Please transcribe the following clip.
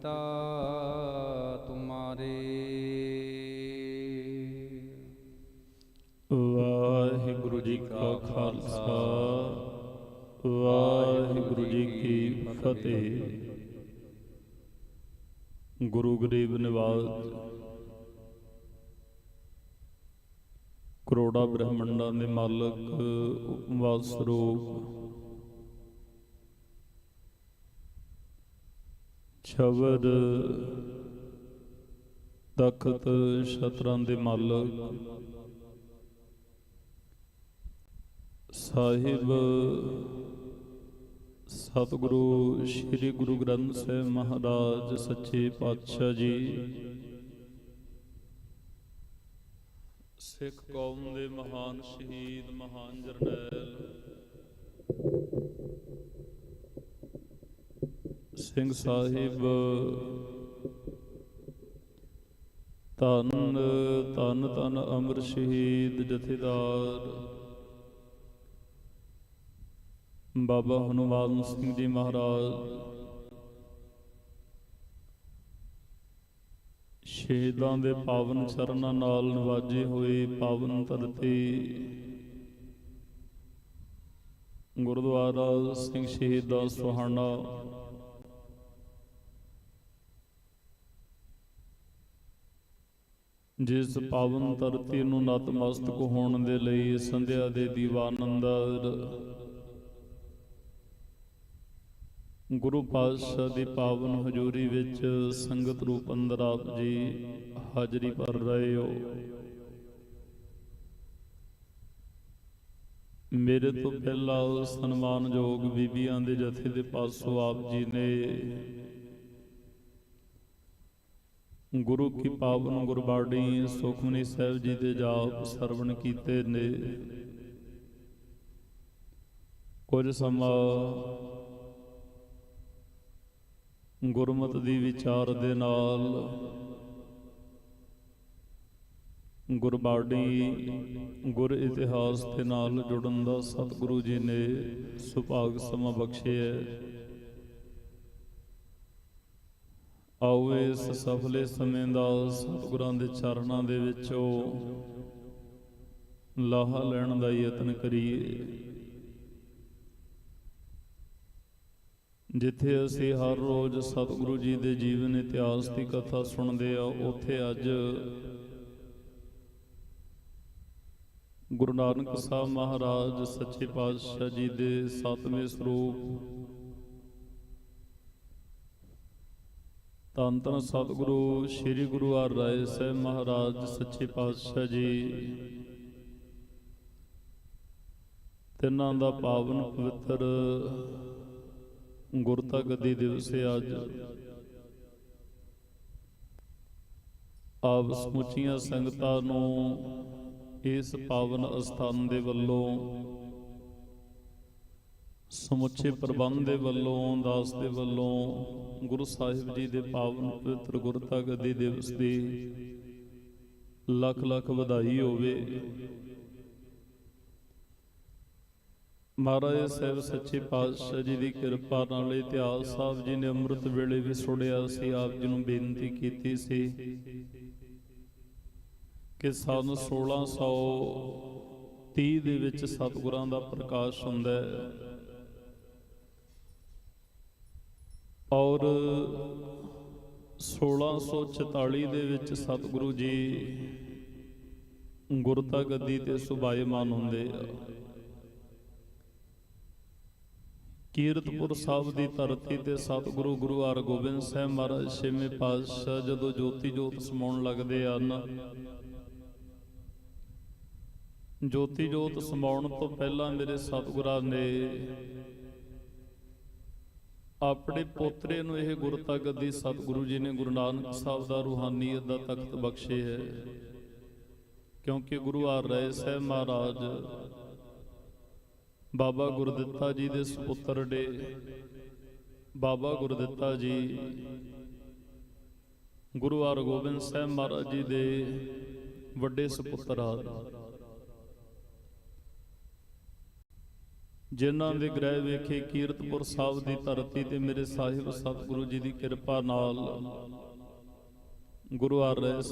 ਪਿਤਾ ਤੁਮਾਰੇ। ਵਾਹਿਗੁਰੂ ਜੀ ਕਾ ਖਾਲਸਾ, ਵਾਹਿਗੁਰੂ ਜੀ ਕੀ ਫਤਿਹ। ਗੁਰੂ ਗਰੀਬ ਨਿਵਾਜ ਕਰੋੜਾ ਬ੍ਰਹਮੰਡਾਂ ਦੇ ਮਾਲਕ ਉਪਵਾਸ ਸਰੂਪ ਸ਼ਬਦ ਤਖਤ ਛਤਰਾਂ ਦੇ ਮਾਲਕ ਸਾਹਿਬ, ਸਤਿਗੁਰੂ ਸ੍ਰੀ ਗੁਰੂ ਗ੍ਰੰਥ ਸਾਹਿਬ ਮਹਾਰਾਜ, ਸੱਚੇ ਪਾਤਸ਼ਾਹ ਜੀ। ਸਿੱਖ ਕੌਮ ਦੇ ਮਹਾਨ ਸ਼ਹੀਦ, ਮਹਾਨ ਜਰਨੈਲ ਸਿੰਘ ਸਾਹਿਬ। ਧੰਨ ਧੰਨ ਧੰਨ ਅਮਰ ਸ਼ਹੀਦ ਜਥੇਦਾਰ। ਬਾਬਾ ਹਨੂਮਾਨ ਸਿੰਘ ਜੀ ਮਹਾਰਾਜ। ਸ਼ਹੀਦਾਂ ਦੇ ਪਾਵਨ ਚਰਨਾਂ ਨਾਲ ਨਵਾਜੇ ਹੋਏ ਪਾਵਨ ਧਰਤੀ ਗੁਰਦੁਆਰਾ ਸਿੰਘ ਸ਼ਹੀਦਾਂ ਸੁਹਾਣਾ। ਜਿਸ ਪਾਵਨ ਧਰਤੀ ਨੂੰ ਨਤਮਸਤਕ ਹੋਣ ਦੇ ਲਈ ਸੰਧਿਆ ਦੇ ਦੀਵਾਨ ਗੁਰੂ ਪਾਤਸ਼ਾਹ ਦੀ ਪਾਵਨ ਹਜ਼ੂਰੀ ਵਿੱਚ ਸੰਗਤ ਰੂਪ ਅੰਦਰ ਆਪ ਜੀ ਹਾਜ਼ਰੀ ਭਰ ਰਹੇ ਹੋ। ਮੇਰੇ ਤੋਂ ਪਹਿਲਾਂ ਸਨਮਾਨਯੋਗ ਬੀਬੀਆਂ ਦੇ ਜਥੇ ਦੇ ਪਾਸੋਂ ਆਪ ਜੀ ਨੇ ਗੁਰੂ ਕੀ ਪਾਵਨ ਗੁਰਬਾਣੀ, ਸੁਖਮਨੀ ਸਾਹਿਬ ਜੀ ਦੇ ਜਾਪ ਸਰਵਣ ਕੀਤੇ ਨੇ। ਕੁਝ ਸਮਾਂ ਗੁਰਮਤ ਦੀ ਵਿਚਾਰ ਦੇ ਨਾਲ ਗੁਰਬਾਣੀ ਗੁਰ ਇਤਿਹਾਸ ਦੇ ਨਾਲ ਜੁੜਨ ਦਾ ਸਤਿਗੁਰੂ ਜੀ ਨੇ ਸੁਭਾਗ ਸਮਾਂ ਬਖਸ਼ਿਆ ਆਓ ਇਸ ਸਫਲੇ ਸਮੇਂ ਦਾ ਸਤਿਗੁਰਾਂ ਦੇ ਚਰਨਾਂ ਦੇ ਵਿੱਚੋਂ ਲਾਹਾ ਲੈਣ ਦਾ ਯਤਨ ਕਰੀਏ। ਜਿੱਥੇ ਅਸੀਂ ਹਰ ਰੋਜ਼ ਸਤਿਗੁਰੂ ਜੀ ਦੇ ਜੀਵਨ ਇਤਿਹਾਸ ਦੀ ਕਥਾ ਸੁਣਦੇ ਆ ਉੱਥੇ ਅੱਜ ਗੁਰੂ ਨਾਨਕ ਸਾਹਿਬ ਮਹਾਰਾਜ ਸੱਚੇ ਪਾਤਸ਼ਾਹ ਜੀ ਦੇ ਸਤਵੇਂ ਸਰੂਪ ਤਨ ਤਨ ਸਤਿਗੁਰੂ, ਸ੍ਰੀ ਗੁਰੂ ਹਰਿ ਰਾਏ ਸਾਹਿਬ ਮਹਾਰਾਜ, ਸੱਚੇ ਪਾਤਸ਼ਾਹ ਜੀ। ਤਿੰਨਾਂ ਦਾ ਪਾਵਨ ਪਵਿੱਤਰ ਗੁਰਤਾ ਗੱਦੀ ਦਿਵਸ ਹੈ ਅੱਜ। ਆਪ ਸਮੁੱਚੀਆਂ ਸੰਗਤਾਂ ਨੂੰ ਇਸ ਪਾਵਨ ਅਸਥਾਨ ਦੇ ਵੱਲੋਂ ਸਮੁੱਚੇ ਪ੍ਰਬੰਧ ਦੇ ਵੱਲੋਂ, ਦਾਸ ਦੇ ਵੱਲੋਂ, ਗੁਰੂ ਸਾਹਿਬ ਜੀ ਦੇ ਪਾਵਨ ਪਵਿੱਤਰ ਗੁਰਤਾ ਗੱਦੀ ਦਿਵਸ ਦੀ ਲੱਖ ਲੱਖ ਵਧਾਈ ਹੋਵੇ। ਮਹਾਰਾਜ ਸਾਹਿਬ ਸੱਚੇ ਪਾਤਸ਼ਾਹ ਜੀ ਦੀ ਕਿਰਪਾ ਨਾਲ ਇਤਿਹਾਸ ਸਾਹਿਬ ਜੀ ਨੇ ਅੰਮ੍ਰਿਤ ਵੇਲੇ ਵੀ ਸੁਣਿਆ ਸੀ, ਆਪ ਜੀ ਨੂੰ ਬੇਨਤੀ ਕੀਤੀ ਸੀ ਕਿ ਸਨ 1630 ਦੇ ਵਿੱਚ ਸਤਿਗੁਰਾਂ ਦਾ ਪ੍ਰਕਾਸ਼ ਹੁੰਦਾ ਹੈ। ਔਰ 1644 ਦੇ ਵਿੱਚ ਸਤਿਗੁਰੂ ਜੀ ਗੁਰਤਾ ਗੱਦੀ ਤੇ ਸੁਭਾਏਮਾਨ ਹੁੰਦੇ ਆ। ਕੀਰਤਪੁਰ ਸਾਹਿਬ ਦੀ ਧਰਤੀ ਤੇ ਸਤਿਗੁਰੂ ਗੁਰੂ ਹਰਗੋਬਿੰਦ ਸਾਹਿਬ ਮਹਾਰਾਜ ਛੇਵੇਂ ਪਾਤਸ਼ਾਹ ਜਦੋਂ ਜੋਤੀ ਜੋਤ ਸਮਾਉਣ ਲੱਗਦੇ ਹਨ, ਜੋਤੀ ਜੋਤ ਸਮਾਉਣ ਤੋਂ ਪਹਿਲਾਂ ਮੇਰੇ ਸਤਿਗੁਰਾਂ ਨੇ ਆਪਣੇ ਪੋਤਰੇ ਨੂੰ ਇਹ ਗੁਰਤਾ ਗੱਦੀ ਸਤਿਗੁਰੂ ਜੀ ਨੇ ਗੁਰੂ ਨਾਨਕ ਸਾਹਿਬ ਦਾ ਰੂਹਾਨੀਅਤ ਦਾ ਤਖਤ ਬਖਸ਼ੇ ਹੈ। ਕਿਉਂਕਿ ਗੁਰੂ ਹਰ ਰਾਏ ਸਾਹਿਬ ਮਹਾਰਾਜ ਬਾਬਾ ਗੁਰਦਿੱਤਾ ਜੀ ਦੇ ਸੁਪੁੱਤਰ ਡੇ। ਬਾਬਾ ਗੁਰਦਿੱਤਾ ਜੀ ਗੁਰੂ ਹਰਗੋਬਿੰਦ ਸਾਹਿਬ ਮਹਾਰਾਜ ਜੀ ਦੇ ਵੱਡੇ ਸੁਪੁੱਤਰ ਹਨ ਜਿਨ੍ਹਾਂ ਦੇ ਗ੍ਰਹਿ ਵੇਖੇ ਕੀਰਤਪੁਰ ਸਾਹਿਬ ਦੀ ਧਰਤੀ ਤੇ ਮੇਰੇ ਸਾਹਿਬ ਸਤਿਗੁਰੂ ਜੀ ਦੀ ਕਿਰਪਾ ਨਾਲ ਗੁਰੂ ਹਰਿ